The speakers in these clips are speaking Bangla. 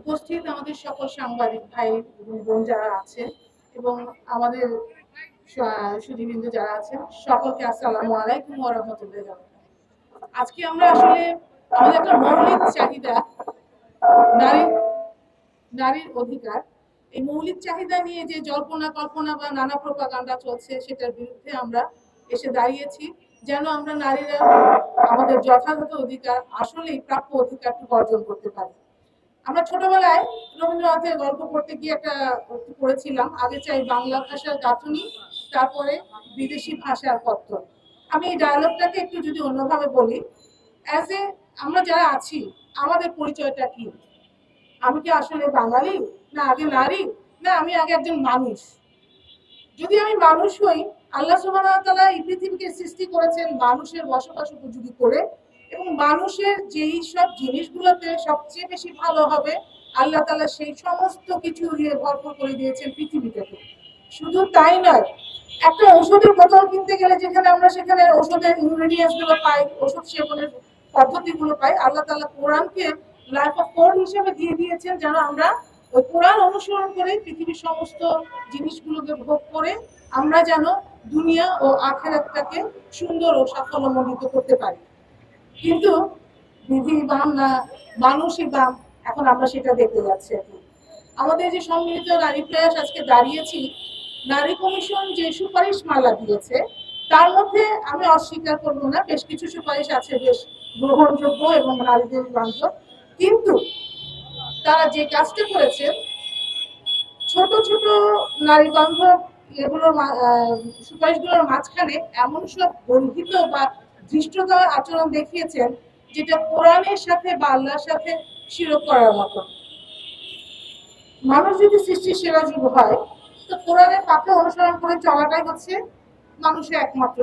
উপস্থিত আমাদের সকল সাংবাদিক ভাই বোন যারা আছেন এবং আমাদের যারা সকলকে আলাইকুম আজকে আমরা আসলে আমাদের একটা মৌলিক চাহিদা, নারী, নারীর অধিকার। এই মৌলিক চাহিদা নিয়ে যে জল্পনা কল্পনা বা নানা প্রপাগান্ডা চলছে, সেটার বিরুদ্ধে আমরা এসে দাঁড়িয়েছি। যেন আমরা নারীরা আমাদের যথাযথ অধিকার, আসলেই প্রাপ্য অধিকারটুকু অর্জন করতে পারি। আমরা ছোটবেলায় রবীন্দ্রনাথের গল্প পড়তে গিয়ে একটা পড়েছিলাম, আগে চাই বাংলা ভাষার গাঁথুনি, তারপরে বিদেশি ভাষার পত্র। আমি এই ডায়ালগটাকে একটু যদি অন্যভাবে বলি অ্যাজ এ আমরা যারা আছি, আমাদের পরিচয়টা কি? আমি কি আসলে বাঙালি? না আগে নারী? না আমি আগে একজন মানুষ? যদি আমি মানুষ হই আল্লাহ সুবাহতালা এই পৃথিবীকে সৃষ্টি করেছেন মানুষের বসবাস উপযোগী করে এবং মানুষের যেই সব জিনিসগুলোতে সবচেয়ে বেশি ভালো হবে, আল্লাহ তালা সেই সমস্ত কিছু দিয়ে ভরপুর করে দিয়েছেন পৃথিবীটাকে। শুধু তাই নয়, একটা ওষুধের বোতল কিনতে গেলে যেখানে আমরা সেখানে ওষুধের ইনগ্রেডিয়েন্টসগুলো পাই ওষুধ সেবনের পদ্ধতিগুলো পাই, আল্লাহ তালা কোরআনকে লাইফ অফ কোড হিসেবে দিয়ে দিয়েছেন যেন আমরা ওই কোরআন অনুসরণ করে পৃথিবীর সমস্ত জিনিসগুলোকে ভোগ করে আমরা যেন দুনিয়া ও আখেরাতটাকে সুন্দর ও সাফল্যমণ্ডিত করতে পারি কিন্তু বিধি বাম না মানুষই বাম, এখন আমরা সেটা দেখতে যাচ্ছি। আমাদের যে সম্মিলিত নারী প্রয়াস আজকে দাঁড়িয়েছি, নারী কমিশন যে সুপারিশ মালা দিয়েছে, তার মধ্যে আমি অস্বীকার করব না, বেশ কিছু সুপারিশ আছে, বেশ গ্রহণযোগ্য এবং নারীদের বান্ধব কিন্তু তারা যে কাজটা করেছে, ছোট ছোট নারী বান্ধব এগুলোর সুপারিশগুলোর মাঝখানে এমন সব বর্ধিত বা ধৃষ্টতার আচরণ দেখিয়েছেন যেটা কোরআনের সাথে বা আল্লাহর সাথে করার মতো। মানুষ যদি সৃষ্টির সেরা হয়, তো কোরআনের অনুসরণ করে চলাটাই হচ্ছে মানুষের একমাত্র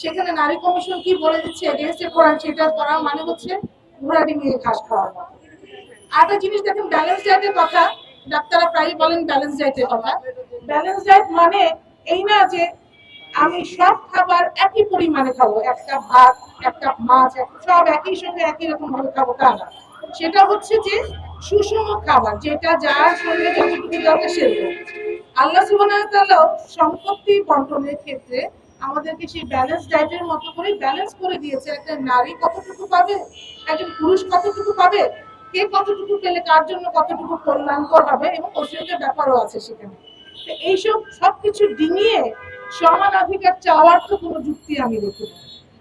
সেখানে নারী কমিশন কি বলে দিচ্ছে এগেনস্টে কোরআন, সেটা করা মানে হচ্ছে ঘোড়া ডিঙিয়ে ঘাস খাওয়ার মতো। আরেকটা জিনিস দেখেন ব্যালেন্স ডায়েটের কথা, ডাক্তাররা প্রায়ই বলেন ব্যালেন্স ডায়েটের কথা। ব্যালেন্স ডায়েট মানে এই না যে আমি সব খাবার একই পরিমাণে খাব, একটা ভাত, একটা মাছ সব একই সঙ্গে একই রকম ভাবে খাব তা না। সেটা হচ্ছে যে সুষম খাবার, যেটা যার শরীরে যতটুকু দরকার সেরকম। আল্লাহ তাআলা সম্পত্তি বন্টনের ক্ষেত্রে আমাদেরকে সেই ব্যালেন্স ডায়েটের মতো করে ব্যালেন্স করে দিয়েছে। একটা নারী কতটুকু পাবে? একজন পুরুষ কতটুকু পাবে? কে কতটুকু পেলে কার জন্য কতটুকু কল্যাণকর হবে? এবং অসুবিধার ব্যাপারও আছে সেখানে। এইসব সবকিছু ডিঙিয়ে সমান অধিকার চাওয়ার তো কোনো যুক্তি আমি দেখি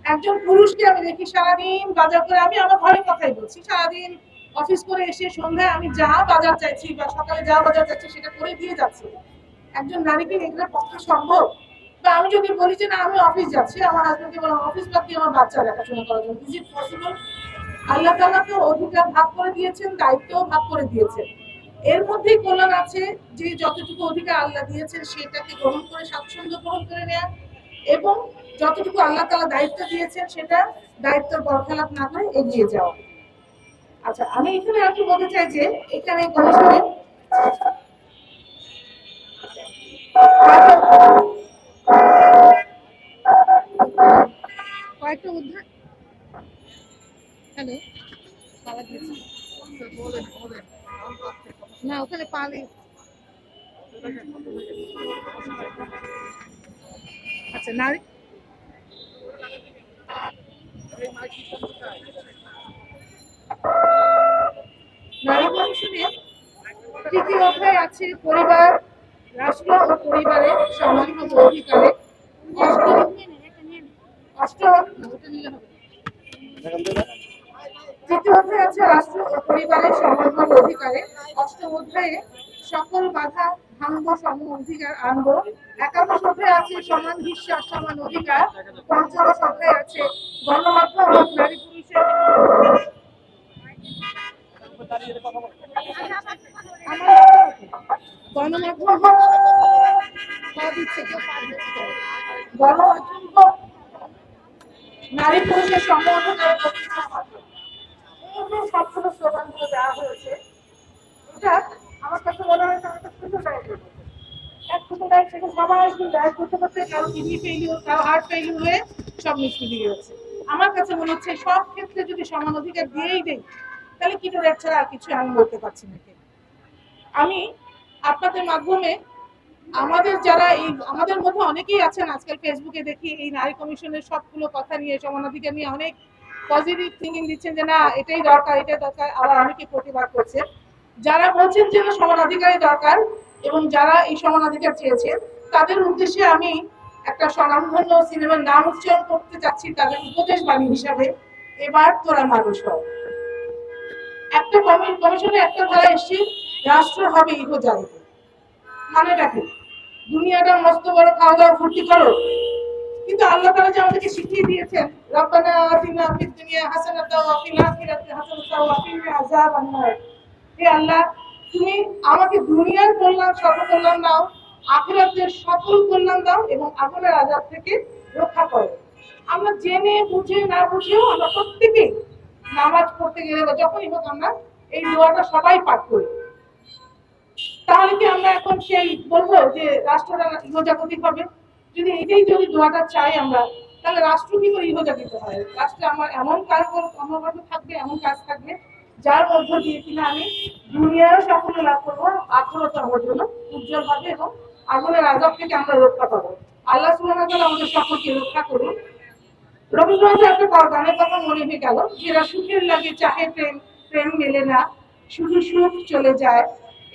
একজন পুরুষকে আমি দেখি সারাদিন বাজার করে, আমি আমার ঘরের কথাই বলছি, সারাদিন অফিস করে এসে সন্ধ্যায় আমি যা বাজার চাইছি বা সকালে যা বাজার চাইছি সেটা করে দিয়ে যাচ্ছি। একজন নারীকে এগুলোর পক্ষে সম্ভব? বা আমি যদি বলি যে না, আমি অফিস যাচ্ছি, আমার হাজবেন্ডকে বললাম, অফিস বাদ দিয়ে আমার বাচ্চা দেখাশোনা করার জন্য। ইজ ইট পসিবল আল্লাহ তাআলা তো অধিকার ভাগ করে দিয়েছেন, দায়িত্বও ভাগ করে দিয়েছেন। এর মধ্যেই কল্যাণ আছে যে যতটুকু অধিকার আল্লাহ দিয়েছেন, সেটাকে গ্রহণ করে, স্বাচ্ছন্দ্য গ্রহণ করে নেয়া এবং যতটুকু আল্লাহ তাআলা দায়িত্ব দিয়েছেন, সেটা দায়িত্বের বরখেলাপ না করে এগিয়ে যাওয়া। আচ্ছা আমি এখানে আর কি বলতে চাই যে, এখানে কয়েকটা উদ্ধার হ্যালো না ওখানে পালে আচ্ছা নারী? নারী কমিশনের তৃতীয় অধ্যায় আছে পরিবার রাষ্ট্র ও পরিবারের সমানভাবে অধিকারে। ওটা নিলে হবে না। তৃতীয় অধ্যায় আছে রাষ্ট্র পরিবারের সমানভাবে অধিকারে। অষ্টম অধ্যায়ে সকল বাধা ভাঙ্গ সম অধিকার আনব। একাদশ অধ্যায় আছে সমান বিশ্বাস, সমান অধিকার। পঞ্চদশ অধ্যায় আছে গণমাধ্যম নারী পুরুষের গণমাধ্যম নারী পুরুষের সম। এই যে সবগুলো দেওয়া হয়েছে। আমার কাছে মনে হয় একটা ডায়েট ডায়েট দিয়ে আমার কাছে মনে হচ্ছে সব ক্ষেত্রে যদি সমান অধিকার দিয়েই দেই, তাহলে কিটো রেট ছাড়া আর কিছু আমি বলতে পারছি না। আমি আপনাদের মাধ্যমে আমাদের যারা এই আমাদের মধ্যে অনেকেই আছেন, আজকাল ফেসবুকে দেখি এই নারী কমিশনের সবগুলো কথা নিয়ে, সমান অধিকার নিয়ে অনেক পজিটিভ থিঙ্কিং দিচ্ছেন যে, না, এটাই দরকার এটাই দরকার। আবার অনেকে প্রতিবাদ করছে। যারা বলছেন যে সমান অধিকারই দরকার এবং যারা এই সমান অধিকার চেয়েছেন তাদের উদ্দেশ্যে আমি একটা স্বনামধন্য সিনেমার নাম উচ্চারণ করতে চাচ্ছি, তাদের উপদেশ বাণী হিসাবে। এবার তোরা মানুষ হও। একটা কমি- কমিশনে একটা ধারা এসছে, রাষ্ট্র হবে ইহো জাগত মানেটা কি? দুনিয়াটা মস্ত বড় খাওয়া দাওয়া ফুর্তি করো। কিন্তু আল্লাহ তাআলা যে আমাদেরকে শিখিয়ে দিয়েছেন, রব্বানা আতিনা ফিদ দুনিয়া হাসানাতাও ওয়া ফিল আখিরাতি হাসানাতাও ওয়া কিনা আযাবান নার হে আল্লাহ, তুমি আমাকে দুনিয়ার কল্যাণ, সর্বকল্যাণ দাও, আখিরাতের সকল কল্যাণ দাও এবং আগুনের আযাব থেকে রক্ষা করো। আমরা জেনে বুঝে না বুঝেও আমরা প্রত্যেকেই নামাজ পড়তে গেলে বা যখনই হোক আমরা এই দোয়াটা সবাই পাঠ করি। তাহলে কি আমরা এখন সেই বলব যে রাষ্ট্রটা ইহজাগতিক হবে? যদি এটাই যদি দোয়াটা চাই আমরা, তাহলে রাষ্ট্র কি করে ইহজাগতিক হয়। রাষ্ট্রে আমার এমন কাজ কর্মকাণ্ড থাকবে, এমন কাজ থাকবে, যার মধ্য দিয়ে কিনা আমি দুনিয়ারও সাফল্য লাভ করব আত্মরত আমার জন্য উজ্জ্বল হবে এবং আগুনের আজাব থেকে আমরা রক্ষা পাবো। আল্লাহ তাআলা আমাদের সকলকে রক্ষা করুন। রবীন্দ্রনাথের একটা গানের কথা মনে হয়ে গেল, যেটা সুখের লাগে, চাহে প্রেম প্রেম মেলে না, শুধু সুখ চলে যায়।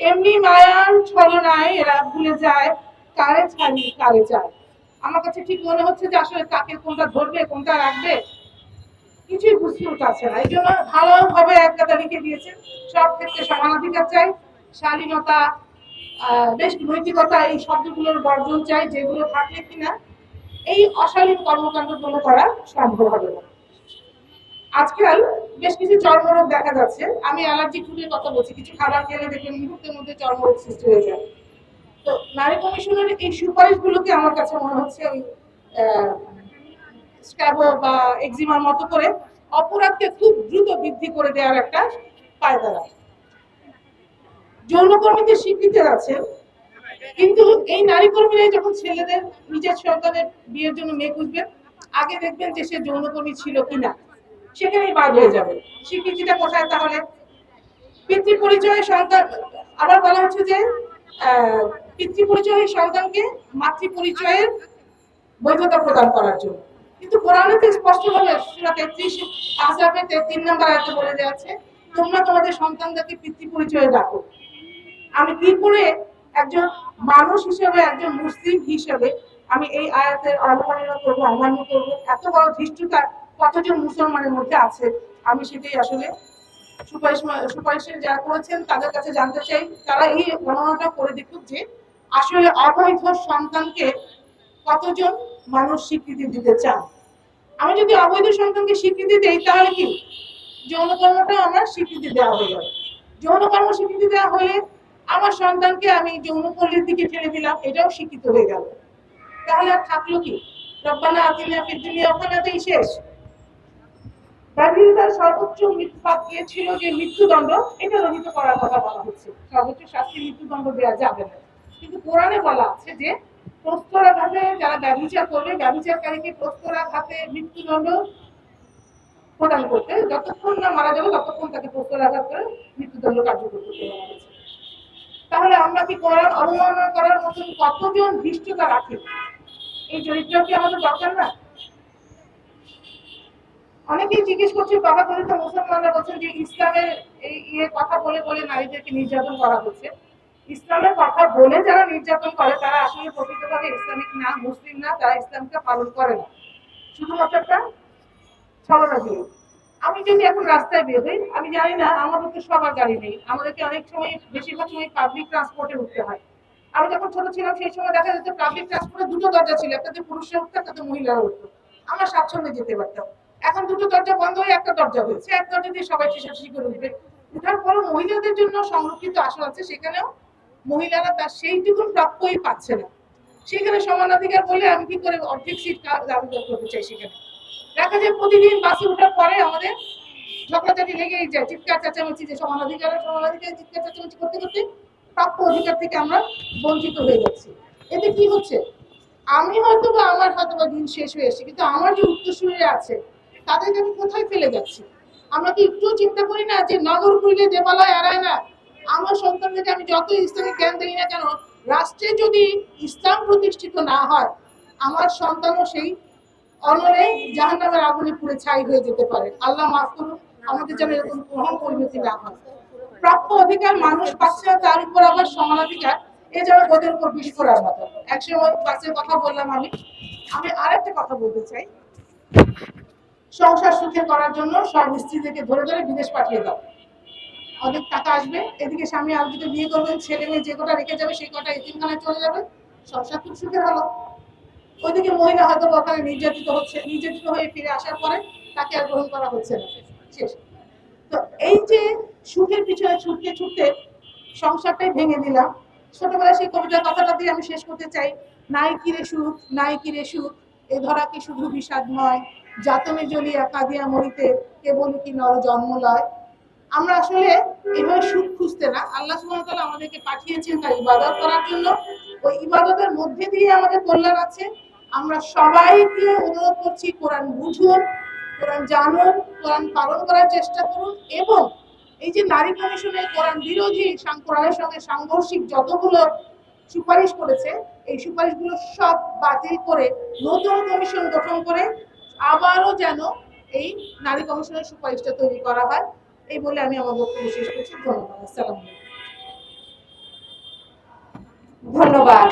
এমনি মায়ার ছলনায় এরা ভুলে যায়, কারে ছাড়ি, কারে যায়। আমার কাছে ঠিক মনে হচ্ছে যে আসলে কাকে কোনটা ধরবে, কোনটা রাখবে? কিছুই বুঝতে পারছে না। এই জন্য ভালোভাবে এক কথা লিখে দিয়েছেন সব ক্ষেত্রে সমানাধিকার চাই। শালীনতা বেশ নৈতিকতা, এই শব্দগুলোর বর্জন চাই, যেগুলো থাকলে কিনা এই অশালীন কর্মকাণ্ডগুলো করা সম্ভব হবে না। আজকাল বেশ কিছু চর্মরোগ দেখা যাচ্ছে। আমি অ্যালার্জি ফুডের কথা বলছি। কিছু খাবার খেলে দেখবেন মুহূর্তের মধ্যে চর্মরোগ সৃষ্টি হয়ে যায়। তো নারী কমিশনের এই সুপারিশগুলোকে আমার কাছে মনে হচ্ছে ওই স্ক্যাবো বা এক্সিমার মতো করে অপরাধকে খুব দ্রুত বৃদ্ধি করে দেওয়ার একটা পায়দারা যৌনকর্মীদের স্বীকৃতি আছে, কিন্তু এই নারী কর্মীরা যখন ছেলেদের, নিজের সন্তানের বিয়ের জন্য মেয়ে খুঁজবে, আগে দেখবেন যে সে যৌনকর্মী ছিল কিনা, সেখানেই বাদ হয়ে যাবে। স্বীকৃতিটা কোথায় তাহলে? পিতৃ পরিচয়ে সন্তান, আবার বলা হচ্ছে যে আহ, পিতৃ পরিচয়ে সন্তানকে মাতৃ পরিচয়ের বৈধতা প্রদান করার জন্য। কিন্তু কোরআনে তো স্পষ্ট ভাবে সূরা 33 আহজাবে তিন নম্বর আয়াতে বলে দেওয়া আছে তোমরা তোমাদের সন্তানদেরকে পিতৃ পরিচয়ে ডাকো। আমি কি করে একজন মানুষ হিসেবে একজন মুসলিম হিসেবে আমি এই আয়াতের অবমাননা করব অমান্য করব? এত বড় ধৃষ্টতা কতজন মুসলমানের মধ্যে আছে? আমি সেটাই আসলে সুপারিশ সুপারিশের যারা করেছেন তাদের কাছে জানতে চাই তারা এই গণনাটা করে দেখুক যে আসলে অবৈধ সন্তানকে কতজন মানুষ স্বীকৃতি দিতে চান? আমি যদি অবৈধ সন্তানকে স্বীকৃতি দেই, তাহলে কি? যৌনকর্মটা আমার স্বীকৃতি দেওয়া হয়ে গেল যৌনকর্ম স্বীকৃতি দেওয়া হলে আমার সন্তানকে আমি যৌনপল্লীর দিকে ঠেলে দিলাম, এটাও স্বীকৃত হয়ে গেল। তাহলে আর থাকল কি? রব্বানা আতিনা ফিদ দুনিয়া ওখানেতেই শেষ। ব্যাবিলতার সর্বোচ্চ মৃত্যু পাপ ছিল যে মৃত্যুদণ্ড, এটা রহিত করার কথা বলা হচ্ছে। সর্বোচ্চ শাস্তি মৃত্যুদণ্ড দেওয়া যাবে না। কিন্তু কোরআনে বলা আছে যে প্রস্তরাঘাতে যারা ব্যবচার করবে ব্যবচারকারীকে প্রস্তরাঘাতে মৃত্যুদণ্ড প্রদান করতে যতক্ষণ না মারা যাবে, ততক্ষণ তাকে প্রস্তরাঘাত করে মৃত্যুদণ্ড কার্যকর করতে বলা হয়েছে। তাহলে আমরা কি কোরআন অবমাননা করার মতন কতজন ধৃষ্টতা রাখি? এই চরিত্র কি আমাদের দরকার না? অনেকেই জিজ্ঞেস করছে, বাবা দলিত মুসলমানরা বলছেন যে ইসলামের এই ইয়ে কথা বলে বলে নারীদেরকে নির্যাতন করা হচ্ছে। ইসলামের কথা বলে যারা নির্যাতন করে, তারা আসলে প্রকৃতভাবে ইসলামিক না, মুসলিম না, তারা ইসলামকে পালন করে না। শুধুমাত্র একটা ছলনা আমি যদি এখন রাস্তায় বের হই, আমি জানি না আমাদের তো সবার গাড়ি নেই। আমাদেরকে অনেক সময়, বেশিরভাগ সময় পাবলিক ট্রান্সপোর্টে উঠতে হয়। আমি যখন ছোট ছিলাম, সেই সময় দেখা যেত পাবলিক ট্রান্সপোর্টে দুটো দরজা ছিল একটাতে পুরুষরা উঠতো একটাতে মহিলারা উঠতো। আমরা স্বাচ্ছন্দ্যে যেতে পারতাম। এখন দুটো দরজা বন্ধ হয়ে একটা দরজা হয়েছে। এক দরজা দিয়ে সবাই ঠেসাঠেসি করে উঠবে। উঠার পরও মহিলাদের জন্য সংরক্ষিত আসন আছে, সেখানেও মহিলারা তার সেইটুকুন প্রাপ্যই পাচ্ছে না। সেখানে সমানাধিকার বলে আমি কি করে অর্ধেক সিট দাবি করতে চাই সেখানে? দেখা যায় প্রতিদিন বাসে ওঠার পরে আমাদের ঝগড়াঝাটি লেগেই যায়। চিৎকার চেঁচামেচি যে সমানাধিকার সমানাধিকার চিৎকার চেঁচামেচি করতে করতে প্রাপ্য অধিকার থেকে আমরা বঞ্চিত হয়ে যাচ্ছি। এতে কি হচ্ছে? আমি হয়তো বা আমার হয়তো বা দিন শেষ হয়ে এসেছে কিন্তু আমার যে উত্তরসূরিরা আছে, তাদেরকে আমি কোথায় ফেলে যাচ্ছি? আমরা কি একটু চিন্তা করি না যে নগর করিলে দেবালয় এড়ায় না? আমার সন্তানদেরকে আমি যত ইসলামিক জ্ঞান দিই না কেন, রাষ্ট্রে যদি ইসলাম প্রতিষ্ঠিত না হয়, আমার সন্তানও সেই অনরে জাহান্নামের আগুনে পুড়ে ছাই হয়ে যেতে পারে। আল্লাহ মাফ করুন, আমাদের যেন এরকম গ্রহণ পরিণতি না হয়। প্রাপ্য অধিকার, মানুষ পাচ্ছে না তার উপর আবার সমানাধিকার, এ যেন ওদের উপর করার মতো। একসময় বাসের কথা বললাম আমি। আমি আরেকটা কথা বলতে চাই। সংসার সুখে করার জন্য সব স্ত্রীদেরকে ধরে ধরে বিদেশ পাঠিয়ে দাও। অনেক টাকা আসবে। এদিকে স্বামী আর দুটো বিয়ে করবেন ছেলে মেয়ে যে কটা রেখে যাবে সেই কটা এতিমখানায় চলে যাবে। সংসার খুব সুখের হলো। ওইদিকে মহিলা হয়তো ওখানে নির্যাতিত হচ্ছে। নির্যাতিত হয়ে ফিরে আসার পরে তাকে আর গ্রহণ করা হচ্ছে না। শেষ। তো এই যে সুখের পিছনে ছুটতে ছুটতে সংসারটাই ভেঙে দিলাম। ছোটবেলায় সেই কবিতার কথাটা দিয়ে আমি শেষ করতে চাই। নাই কিরে সুখ, নাই কিরে সুখ, এ ধরা কি শুধু বিষাদ নয়। যাতনে জ্বলিয়া কাঁদিয়া মরিতে, কেবল কি নর জন্ম লয়। আমরা আসলে এভাবে সুখ খুঁজতে না। আল্লাহ সুবহানাহু আমাদেরকে পাঠিয়েছেন তার ইবাদত করার জন্য। ওই ইবাদতের মধ্যে দিয়ে আমাদের কল্যাণ আছে। আমরা সবাইকে অনুরোধ করছি, কোরআন বুঝুন, কোরআন জানুন, কোরআন পালন করার চেষ্টা করুন এবং এই যে নারী কমিশনে কোরআন বিরোধী কোরআনের সঙ্গে সাংঘর্ষিক যতগুলো সুপারিশ করেছে, এই সুপারিশগুলো সব বাতিল করে নতুন কমিশন গঠন করে আবারও যেন এই নারী কমিশনের সুপারিশটা তৈরি করা হয়। এই বলে আমি আমার বক্তব্য শেষ করছি। ধন্যবাদ। ধন্যবাদ।